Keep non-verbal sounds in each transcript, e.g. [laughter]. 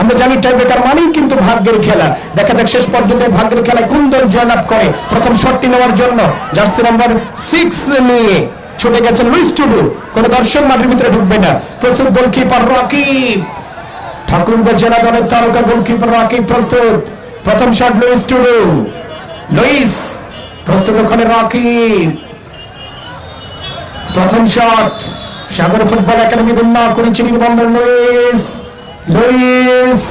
আমরা জানি টাইব্রেকার মানেই কিন্তু ভাগ্যের খেলা। দেখা যাক শেষ পর্যন্ত ভাগ্যের খেলায় কোন দল জয়লাভ করে প্রথম শটটি নেওয়ার জন্য। জার্সি নাম্বার সিক্স নিয়ে ছুটে গেছেন লুইস টুডু। কোন দর্শক মাঠের ভিতরে ঢুকবে না। প্রস্তুত গোলকিপার রকিব। ঠাকুরবা জেলা দলের তারকা গোলকিপার রাকিব প্রস্তুত। প্রথম শট লুইস টুডু। লুইস, প্রস্তুত ওখানে রাকিব। প্রথম shot, Sagar football academy Binna করেছে নির্বন্ধন লুইস। লুইস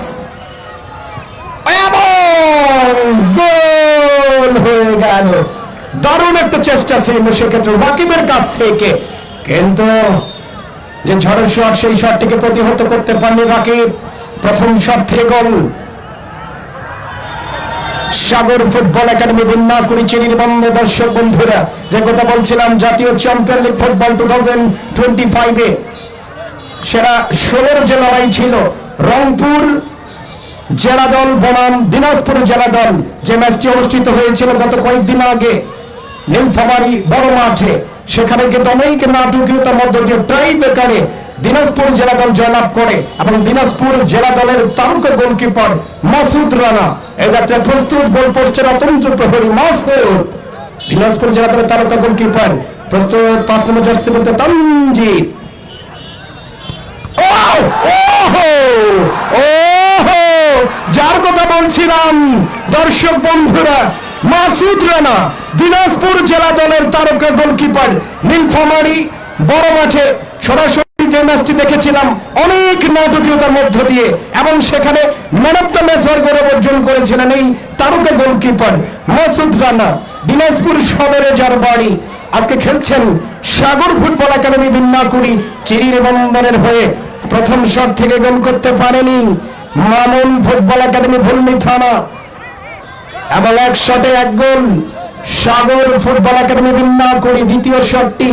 গোল হয়ে গেল। দারুণ একটা চেষ্টা ছিল সেক্ষেত্রে রাকিবের কাছ থেকে। কিন্তু যে ঝড়ের শট, সেই শটটিকে প্রতিহত করতে পারলে রাকিব প্রথম শট থেকে গোল। সাগর ফুটবল একাডেমি বিন্না করেছে নির্বন্ধ দর্শক বন্ধুরা, যে কথা বলছিলাম, জাতীয় champion league football two thousand twenty ফাইভে। সেরা ষোলোর যে লড়াই ছিল রংপুর জেলা দল, বনাম দিনাজপুর জেলা দল যে ম্যাচটি অনুষ্ঠিত হয়েছিল গত কয়েকদিন আগে নীলফামারী বড় মাঠে সেখানে কিন্তু অনেক নাটকীয়তার মধ্য দিয়ে টাই বেকারে দিনাজপুর জেলা দল জয়লাভ করে এবং দিনাজপুর জেলা দলের তারকা গোলকিপার মাসুদ রানা এ যাত্রায় প্রস্তুত গোল পোস্টের অতন্ত্র প্রহরী মাসুদ দিনাজপুর জেলা দলের তারকা গোলকিপার প্রস্তুত পাঁচ নম্বর জার্সি বলতে! ওহো! যার কথা বলছিলাম, দর্শক বন্ধুরা, মাসুদ রানা, দিনাজপুর জেলা দলের তারকা গোলকিপার নীলফামারী, বড় মাঠে সরাসরি যে ম্যাচটি দেখেছিলাম, অনেক নাটকীয়তার মধ্য দিয়ে, এবং সেখানে ম্যান অফ দ্য ম্যাচ গৌরব অর্জন করেছিলেন এই তারকা গোলকিপার মাসুদ রানা, দিনাজপুর সদরে যার বাড়ি। আজকে খেলছেন সাগর ফুটবল একাডেমি বিন্নাকুড়ি, চিরির বন্দরের হয়ে প্রথম শট থেকে গোল করতে পারেনি মামুন ফুটবল একাডেমি ভুলনি থানা। এবং এক শটে এক গোল সাগর ফুটবল একাডেমি বিন্নাকুড়ি দ্বিতীয় শটটি।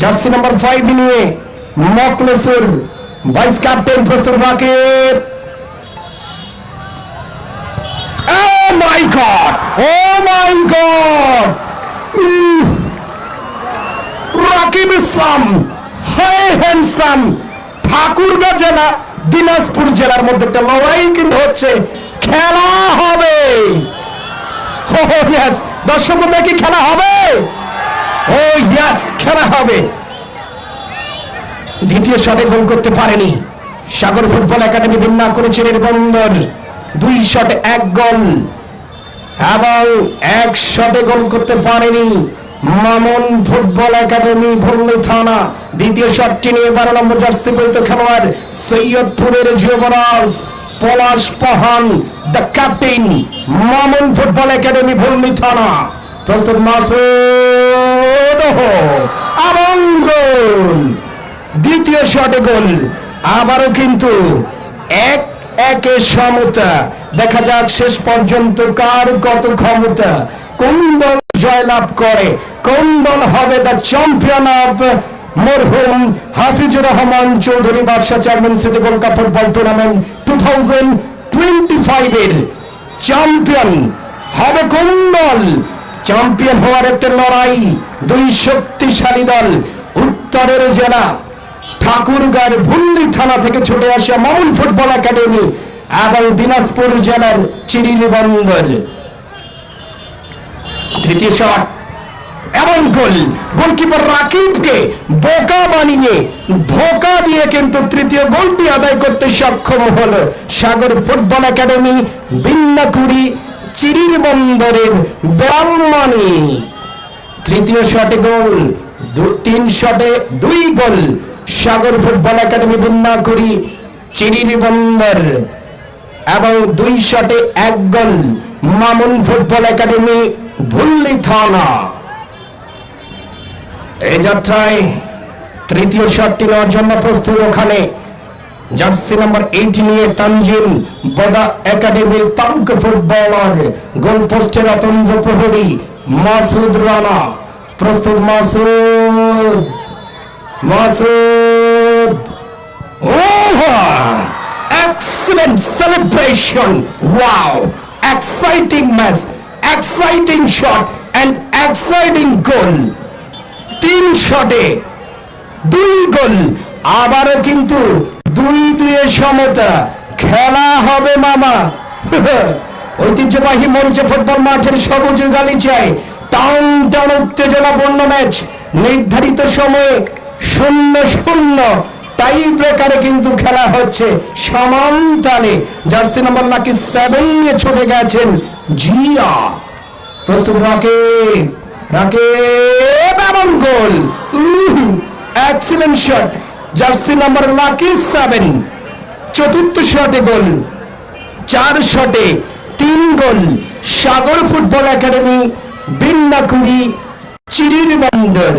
জার্সি নাম্বার ফাইভ নিয়ে মকলেসুর ভাইস ক্যাপ্টেন প্রস্তুত রাকিব। ইসলাম, হায় হ্যান্ডসাম ঠাকুরগাঁ জেলা, দিনাজপুর জেলার মধ্যে একটা লড়াই কিন্তু হচ্ছে। খেলা হবে। দর্শক বন্ধুরা, কি খেলা হবে? ও ইয়াস খেলা হবে। দ্বিতীয় শটে গোল করতে পারেনি। সাগর ফুটবল একাডেমি বিন্না করেছে বন্দর। দুই শটে এক গোল। এবং এক শটে গোল করতে পারেনি। মামুন ফুটবল একাডেমি ভুল্লি থানা, দ্বিতীয় শটটি নিয়ে বারো নম্বর জার্সি পরিত খেলোয়াড় সৈয়দপুরের Yubraj Palash Pahan, the captain, Mamun football academy Bhulli থানা। প্রস্তুত মাসুদ এবং গোল। দ্বিতীয় শটে গোল। আবারও কিন্তু এক, একে সমতা। দেখা যাক শেষ পর্যন্ত কার কত ক্ষমতা। কোন দল জয়লাভ করে। কোন দল হবে দ্য চ্যাম্পিয়ন অফ মরহুম Hafizur Rahman Chowdhury Badshah chairman gold cup football tournament two thousand twenty ফাইভের চ্যাম্পিয়ন হবে কোন দল? চ্যাম্পিয়ন হওয়ার একটা লড়াই, দুই শক্তিশালী দল, উত্তরের জেলা ঠাকুরগাঁর ভুল্লি থানা থেকে ছুটে আসা মাউল ফুটবল একাডেমি এবং দিনাজপুর জেলার চিরির বন্দর তৃতীয় শট এবং গোল। গোলকিপার রাকিবকে বোকা বানিয়ে, ধোকা দিয়ে কিন্তু তৃতীয় গোলটি আদায় করতে সক্ষম হলো সাগর ফুটবল একাডেমি, বিন্নাকুড়ি, চিরির বন্দরের ব্রাহ্মণী। তৃতীয় শটে গোল তিন শটে দুই গোল সাগর ফুটবল একাডেমি, বিন্নাকুড়ি, চিরির বন্দর। এবং দুই শটে এক goal Mamun football academy Bhulli থানা। এই যাত্রায় তৃতীয় শটটি নেওয়ার জন্য প্রস্তুত ওখানে। জার্সি নাম্বার এইট নিয়ে তানজিম বদা একাডেমির তারকা ফুটবলার গোল পোস্টের অতন্দ্র প্রহরী মাসুদ রানা। প্রস্তুত Masud Masud. Oh, excellent celebration! Wow! Exciting exciting shot, and exciting goal. তিন শটে দুই গোল। আবারও কিন্তু দুই দুয়ে সমতা। খেলা হবে মামা। [laughs] ঐতিহ্যবাহী মঞ্চে ফুটবল মাঠের সবুজ গালিচায় টাউন টাউন উত্তেজনাপূর্ণ ম্যাচ। নির্ধারিত সময়ে শূন্য শূন্য টাই ব্রেকারে কিন্তু খেলা হচ্ছে। সমান তালে জার্সি নম্বর নাকি সেভেন নিয়ে ছুটে গেছেন জিয়া প্রস্তুত রাকে রাকে এবং goal. Excellent shot jersey number lucky seven চতুর্থ শটে গোল। চার শটে তিন গোল। সাগর ফুটবল একাডেমি, বিন্নাকুড়ি চিরির বন্দর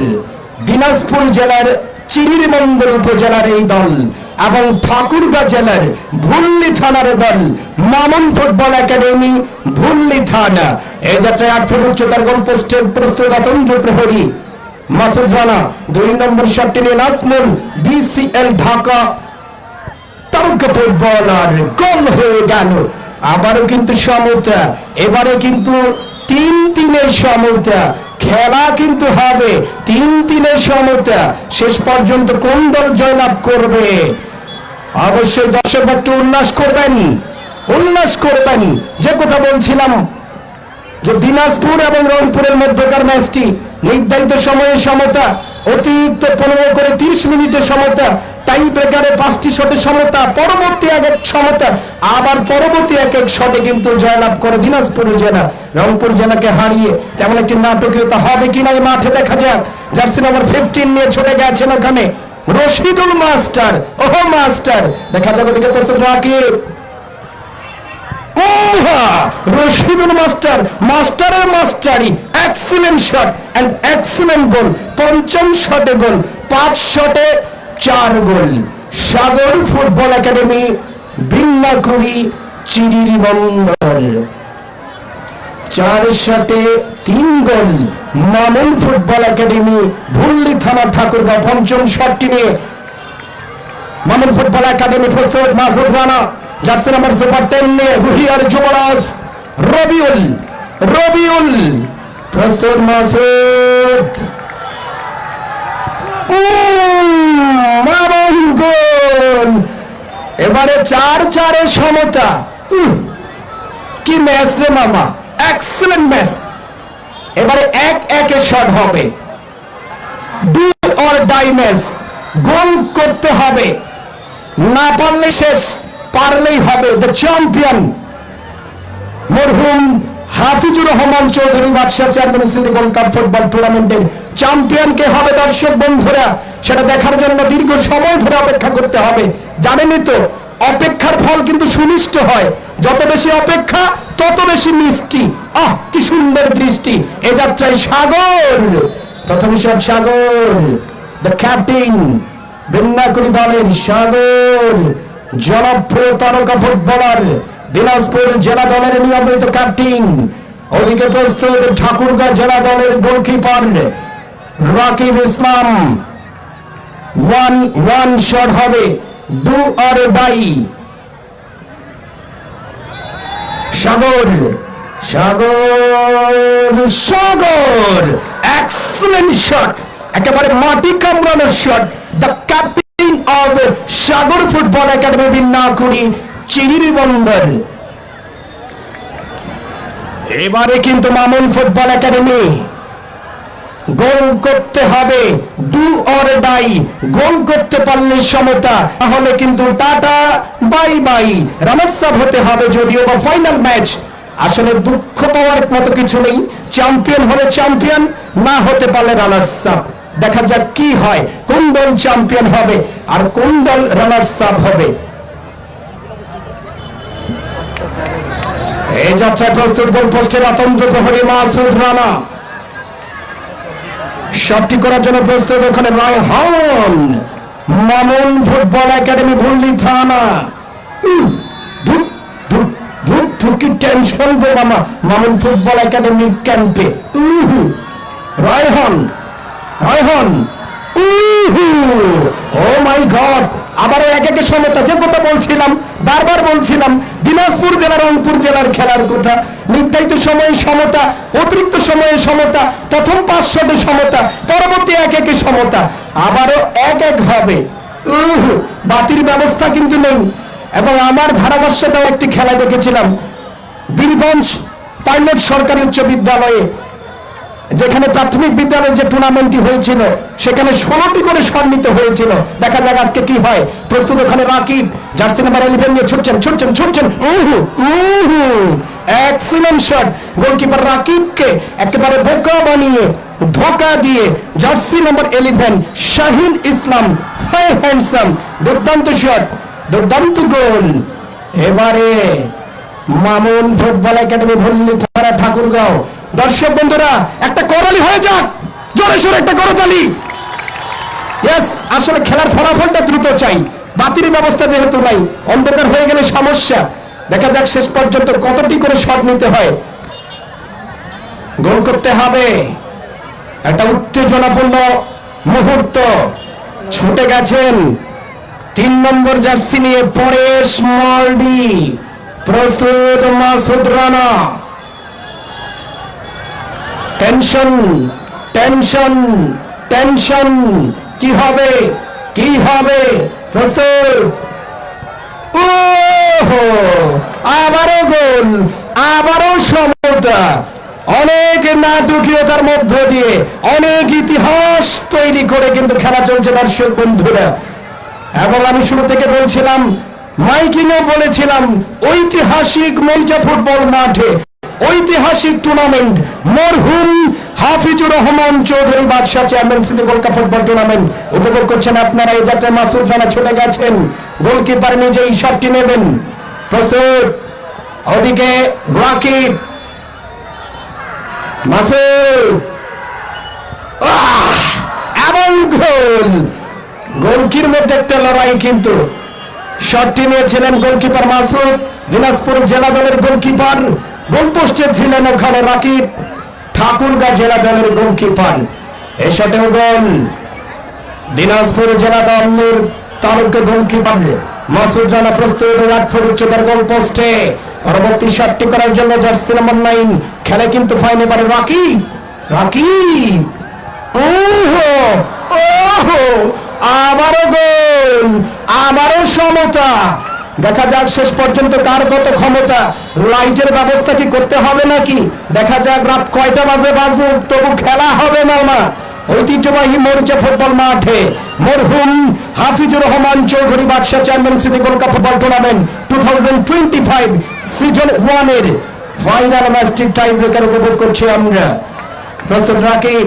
দিনাজপুর জেলার চিরির বন্দর উপজেলার এই দল এবং ঠাকুরগা জেলার ভুল্লি থানার দল মামুন ফুটবল একাডেমি, ভুল্লি থানা। এই যাত্রায় আট উচ্চতার গোল পোস্টের প্রস্তুত অতন্ত্র প্রহরী মাসুদ রানা, দুই নম্বর শটটি নিয়ে নাজমুল, বিসিএল ঢাকা। তারকা ফুটবলার, গোল হয়ে গেল। আবারও কিন্তু সমতা, এবারে কিন্তু তিন তিনের সমতা। খেলা কিন্তু হবে, তিন তিনের সমতা। শেষ পর্যন্ত কোন দল জয়লাভ করবে? অবশ্যই দর্শক একটু উল্লাস করবেন উল্লাস করবেন যে কথা বলছিলাম, যে দিনাজপুর এবং রংপুরের মধ্যকার ম্যাচটি নির্ধারিত সময়ে সমতা, অতিরিক্ত পনেরো করে তিরিশ মিনিটের সমতা, টাই ব্রেকারে পাঁচটি শটে সমতা, পরবর্তী এক এক সমতা, আবার পরবর্তী এক এক শটে কিন্তু জয়লাভ করে দিনাজপুর জেলা। রংপুর জেলাকে হারিয়ে তেমন একটি নাটকীয়তা হবে কিনা এই মাঠে দেখা যাক। জার্সি নম্বর ফিফটিন নিয়ে ছুটে গেছেন ওখানে। রশিদুল মাস্টার, ওহো মাস্টার। দেখা যাবে দিকে প্রস্তুত রাকিব! রশিদুল মাস্টার, মাস্টারের মাস্টারি excellent shot and excellent goal পঞ্চম শটে গোল পাঁচ শটে চার গোল সাগর ফুটবল একাডেমি, বিন্নাকুড়ি চিরিরি বন্দর চার শটে তিন goal Mamun football academy, Bhulli থানা ঠাকুরগাঁও পঞ্চম শটটি নিয়ে মামুন ফুটবল একাডেমি প্রস্তুত, Masud Rana, jersey number super ten নিয়ে রুহিয়ার যুবরাজ, রবিউল রবিউল, প্রস্তুত মাসুদ। এবং গোল। এবারে চার চারে সমতা। কি ম্যাচ রে মামা। এক্সেলেন্ট ম্যাচ এবারে এক একে শট হবে। Do or die match goal করতে হবে। না পারলে শেষ, পারলেই হবে। দ্য চ্যাম্পিয়ন মরহুম হাফিজুর রহমান চৌধুরী বাদশাহ চেয়ারম্যান স্মৃতি গোল্ড কাপ ফুটবল টুর্নামেন্টের চ্যাম্পিয়ন কে হবে দর্শক বন্ধুরা? সেটা দেখার জন্য দীর্ঘ সময় ধরে অপেক্ষা করতে হবে। জানেনই তো, অপেক্ষার ফল কিন্তু সুনিষ্ট হয়। যত বেশি অপেক্ষা তত বেশি মিষ্টি। আহ, কি সুন্দর দৃষ্টি। এ যাত্রায় সাগর। প্রথম সাগর। দ্য ক্যাপ্টেন বিন্নাকুড়ি দলের সাগর। জনপ্রিয় তারকা ফুটবলার, দিনাজপুর জেলা দলের নিয়মিত ক্যাপ্টেন ওদিকে প্রস্তুত ঠাকুরগাঁ জেলা দলের goalkeeper Rakib Islam. One one shot হবে do or die Sagar Sagar Sagar excellent shot একেবারে মাটি কামড়ানোর shot the captain of Sagar football academy বিন্নাকুড়ি, Chirirbandar. এবারে কিন্তু মামুন ফুটবল একাডেমি গোল করতে হবে ডু অর ডাই গোল করতে পারলে সমতা, তাহলে কিন্তু tata bye bye runners up হতে হবে যদিও বা ফাইনাল ম্যাচ আসলে দুঃখ পাওয়ার মতো কিছু নেই। চ্যাম্পিয়ন হলে চ্যাম্পিয়ন না হতে পারলে রানার্স আপ দেখা যাক কি হয়, কোন দল চ্যাম্পিয়ন হবে আর কোন দল রানার্স আপ হবে। এই যাত্রায় প্রস্তুত গোল পোস্টের আতঙ্ক প্রহরী মাসুদ রানা। শটটি করার জন্য প্রস্তুত ওখানে রায়হান মামুন ফুটবল একাডেমি ভুল্লি থানা। মামুন ফুটবল একাডেমি ক্যাম্পে। রায়হন রায়হান ও গড আবার এক একে সমতা, যে কথা বলছিলাম, বারবার বলছিলাম, দিনাজপুর রংপুর জেলার খেলার কথা। নির্ধারিত সময়ে সমতা, অতিরিক্ত সময়ে সমতা, প্রথম সমতা, পরবর্তী এক একে সমতা। আবারও এক এক হবে। বাতির ব্যবস্থা কিন্তু নেই। এবং আমার ধারাভাষ্যটাও একটি খেলা দেখেছিলাম। বীরগঞ্জ পাইলট সরকারি উচ্চ বিদ্যালয়ে যেখানে প্রাথমিক বিদ্যালয়ের যে টুর্নামেন্টটি হয়েছিল, সেখানে ষোলোটি করে সম্মিলিত হয়েছিল। দেখা যাক আজকে কি হয়। প্রস্তুত ওখানে রাকিব, জার্সি নাম্বার ইলেভেন নিয়ে ছুটছেন ছুটছেন ছুটছেন। উহু উহু এক্সিলেন্ট শট গোলকিপার রাকিবকে একেবারে বোকা বানিয়ে, ধোকা দিয়ে jersey number eleven Shahin Islam, hi handsome, দুর্দান্ত শট দুর্দান্ত গোল। এবারে মামুন ফুটবল একাডেমি ভল্লি থানা ঠাকুরগাঁও দর্শক বন্ধুরা, একটা করলি হয়ে যাক। জোরে সোরে একটা করতালি। ইয়েস আসলে খেলার ফলাফলটা দ্রুত চাই। বাতিলের ব্যবস্থা যেহেতু নাই, অন্ধকার হয়ে গেলে সমস্যা। দেখা যাক শেষ পর্যন্ত কতটি করে শট নিতে হয়। গোল করতে হবে। একটা উত্তেজনাপূর্ণ মুহূর্ত। ছুটে গেছেন তিন নম্বর জার্সি নিয়ে পরেশ মল্ডি, প্রস্তুত Masud Rana. Tension tension tension কি হবে? কি হবে? প্রস্তুত। ওহো! আবারও গোল, আবারও সমতা। অনেক নাটকীয়তার মধ্য দিয়ে অনেক ইতিহাস তৈরি করে কিন্তু খেলা চলছে দর্শক বন্ধুরা। এবং আমি শুরু থেকে বলছিলাম মাইকিংও বলেছিলাম, ঐতিহাসিক মৌজা ফুটবল মাঠে ঐতিহাসিক টুর্নামেন্ট মরহুম Hafizur Rahman Chowdhury Badshah chairman city gold football tournament উপভোগ করছেন আপনারা, এই যাত্রায় মাসুদ রানা ছুটে গেছেন। গোলকিপার নিজেই শটটি নেবেন। প্রস্তুত। ওদিকে রাকিব। মাসুদ! এবং গোল। গোলকির মধ্যে একটা লড়াই কিন্তু। শটটি নিয়েছিলেন গোলকিপার মাসুদ। দিনাজপুর জেলা দলের গোলকিপার। গোল পোস্টে ছিলেন ওখানে রাকিব। ঠাকুরগাঁ জেলা দলের গোলকিপার। শটেও গোল। দিনাজপুর জেলা দলের তারকা গোলকিপার মাসুদ রানা প্রস্তুত আট ফুট উচ্চতার গোল পোস্টে। পরবর্তী শটটি করার জন্য জার্সি নম্বর নাইন। খেলে কিন্তু ফাইন এবারে রাকিব। রাকিব। ওহো ওহো, আবারও গোল, আবারও সমতা। দেখা যাক শেষ পর্যন্ত কার কত ক্ষমতা। লাইটের ব্যবস্থা কি করতে হবে নাকি? দেখা যাক রাত কয়টা বাজে বাজুক, তবু খেলা হবে না ঐতিহ্যবাহী মরিচা ফুটবল মাঠে। মরহুম Hafizur Rahman Chowdhury Badshah chairman city gold cup football tournament two thousand twenty five season ওয়ানের ফাইনাল ম্যাচটি টাই ব্রেকার উপভোগ করছি আমরা। প্রস্তুত রাকিব,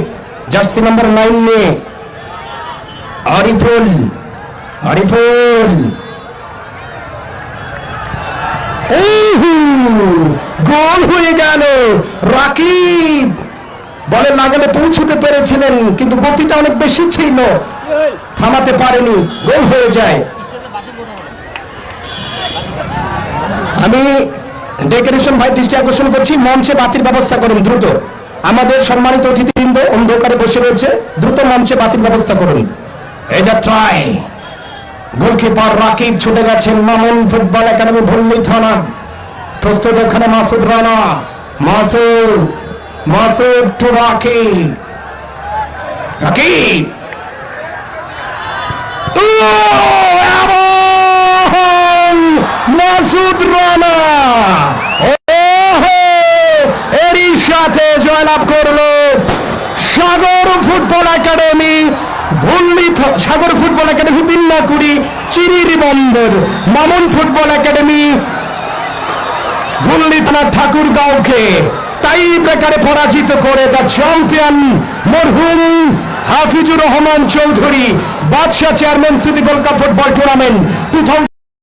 জার্সি নাম্বার নাইন। নিয়ে আরিফুল আরিফুল। রাকিব। বলে লাগালে পৌঁছতে পেরেছিলেন, কিন্তু গতিটা অনেক বেশি ছিল। থামাতে পারেনি, গোল হয়ে যায়। আমি ডেকোরেশন ভাই দৃষ্টি আকর্ষণ করছি, মঞ্চে বাতির ব্যবস্থা করুন, দ্রুত। আমাদের সম্মানিত অতিথিবৃন্দ অন্ধকারে বসে রয়েছে, দ্রুত মঞ্চে বাতির ব্যবস্থা করুন। এই যাত্রায় গোলকিপার রাকিব ছুটে গেছেন, মামুন ফুটবল একাডেমি, ভল্লি থানা। প্রস্তুত ওখানে মাসুদ রানা। মাসুদ মাসুদ টু রাকিব। রাকিব। মাসুদ রানা। এরই সাথে জয়লাভ করল Sagar football academy Bhulli Sagar football academy, Binnakuri, Chirirbandar, Mamun football academy Bhulli থানা ঠাকুরগাঁওকে তাই প্রকারে পরাজিত করে দ্য চ্যাম্পিয়ন মরহুম Hafizur Rahman Chowdhury, Badshah chairman city gold cup football tournament. Two